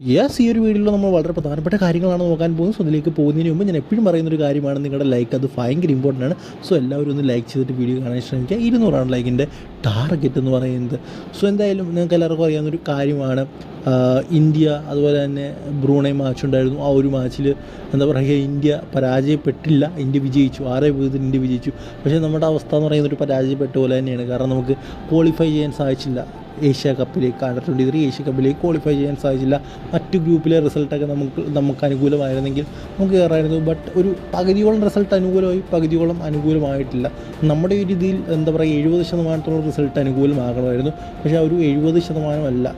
Yes ഈ ഒരു വീഡിയോയിൽ നമ്മൾ വളരെ പ്രധാനപ്പെട്ട കാര്യങ്ങളാണ് നോക്കാൻ പോകുന്നത്. സോ അതിലേക്ക് പോകുന്നതിന് മുമ്പ് ഞാൻ എപ്പോഴും പറയുന്ന ഒരു കാര്യമാണ്. നിങ്ങളുടെ ലൈക്ക് അത് ഭയങ്കര ഇമ്പോർട്ടന്റ് ആണ്. സോ എല്ലാവരും ഒന്ന് ലൈക്ക് ചെയ്തിട്ട് വീഡിയോ കാണാൻ ശ്രമിക്കുക. ഇരുന്നൂറാണ് ലൈക്കിന്റെ ടാർഗറ്റ് എന്ന് പറയുന്നത്. സോ എന്തായാലും നിങ്ങൾക്ക് എല്ലാവർക്കും അറിയാവുന്നൊരു കാര്യമാണ്. ഇന്ത്യ അതുപോലെ തന്നെ ബ്രൂണൈ മാച്ച് ഉണ്ടായിരുന്നു. ആ ഒരു മാച്ചിൽ എന്താ പറയുക ഇന്ത്യ പരാജയപ്പെട്ടില്ല. ഇന്ത്യ വിജയിച്ചു. ആറേ പൂജ്യത്തിന് ഇന്ത്യ വിജയിച്ചു. പക്ഷേ നമ്മുടെ അവസ്ഥ എന്ന് പറയുന്നത് ഒരു പരാജയപ്പെട്ട പോലെ തന്നെയാണ്. കാരണം നമുക്ക് ക്വാളിഫൈ ചെയ്യാൻ സാധിച്ചില്ല. ഏഷ്യ കപ്പിലേക്ക് അണ്ടർ ട്വന്റി ത്രീ ഏഷ്യ കപ്പിലേക്ക് ക്വാളിഫൈ ചെയ്യാൻ സാധിച്ചില്ല. മറ്റു ഗ്രൂപ്പിലെ റിസൾട്ടൊക്കെ നമുക്ക് നമുക്ക് അനുകൂലമായിരുന്നെങ്കിൽ നമുക്ക് കയറായിരുന്നു ബട്ട് ഒരു പകുതിയോളം റിസൾട്ട് അനുകൂലമായി പകുതിയോളം അനുകൂലമായിട്ടില്ല. നമ്മുടെ ഒരു ഇതിൽ എന്താ പറയുക എഴുപത് ശതമാനത്തോളം റിസൾട്ട് അനുകൂലമാകണമായിരുന്നു. പക്ഷേ ഒരു എഴുപത് ശതമാനമല്ല.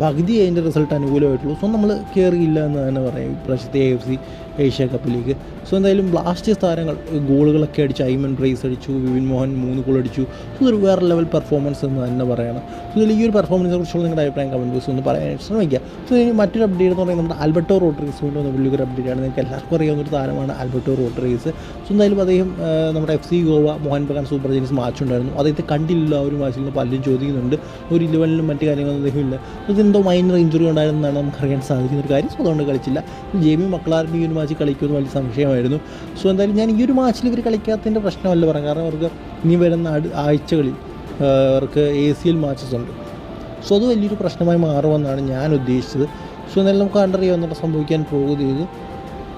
പകുതി അതിന്റെ റിസൾട്ട് അനുകൂലമായിട്ടുള്ളൂ. സോ നമ്മൾ കയറിയില്ല എന്ന് തന്നെ പറയാം ഇപ്രാവശ്യത്തെ എ എഫ് സി ഏഷ്യ കപ്പിലേക്ക്. സോ എന്തായാലും ബ്ലാസ്റ്റേഴ്സ് താരങ്ങൾ ഗോളുകളൊക്കെ അടിച്ച് ഐമൻ പ്രൈസ് അടിച്ചു വിപിൻ മോഹൻ മൂന്ന് ഗോൾ അടിച്ചു. ഇതൊരു വേറെ ലെവൽ പെർഫോമൻസ് എന്ന് തന്നെ പറയണം. ഇതിൽ ഈ ഒരു പെർഫോമൻസിനെ കുറിച്ചുള്ള നിങ്ങളുടെ അഭിപ്രായം കമന്റ് ബോക്സ് ഒന്ന് പറയാനായിട്ട് ശ്രമിക്കുക. സോ ഇനി മറ്റൊരു അപ്ഡേറ്റ് എന്ന് പറയുന്നത് നമ്മുടെ ആൽബർട്ടോ റോട്ടറീസ് കൊണ്ട് വന്ന വലിയൊരു അപ്ഡേറ്റ് ആണ്. നിങ്ങൾക്ക് എല്ലാവർക്കും അറിയാവുന്ന ഒരു താരമാണ് ആൽബർട്ടോ റോട്ടറീസ് സോ എന്തായാലും അദ്ദേഹം നമ്മുടെ F C Goa Mohun Bagan super giants match ഉണ്ടായിരുന്നു. അദ്ദേഹത്തെ കണ്ടില്ല ആ ഒരു മാച്ചിൽ നിന്ന് പലരും ചോദിക്കുന്നുണ്ട്. ഒരു ഇലവനിലും മറ്റു കാര്യങ്ങളൊന്നും അദ്ദേഹം ഇല്ല. ഇതെന്തോ മൈനർ ഇഞ്ചുറി ഉണ്ടായിരുന്നെന്നാണ് നമുക്കറിയാൻ സാധിക്കുന്ന ഒരു കാര്യം. സോ അതുകൊണ്ട് കളിച്ചില്ല. ജെമി മക്ലാറിന്റെ ഈ ഒരു മാച്ച് കളിക്കുമെന്ന് വലിയ സംശയമായിരുന്നു. സോ എന്തായാലും ഞാൻ ഈ ഒരു മാച്ചിൽ ഇവർ കളിക്കാത്തതിന്റെ പ്രശ്നമല്ല പറയാം. കാരണം അവർക്ക് ഇനി വരുന്ന ആഴ്ചകളിൽ അവർക്ക് എ സി എൽ മാച്ചസ് ഉണ്ട്. സോ അത് വലിയൊരു പ്രശ്നമായി മാറുമെന്നാണ് ഞാൻ ഉദ്ദേശിച്ചത്. സോ എന്നാലും നമുക്ക് കണ്ടറിയാവുന്ന സംഭവിക്കാൻ പോകുന്നത്.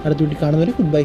അടുത്ത വീട്ടിൽ കാണുന്നവരെ ഗുഡ് ബൈ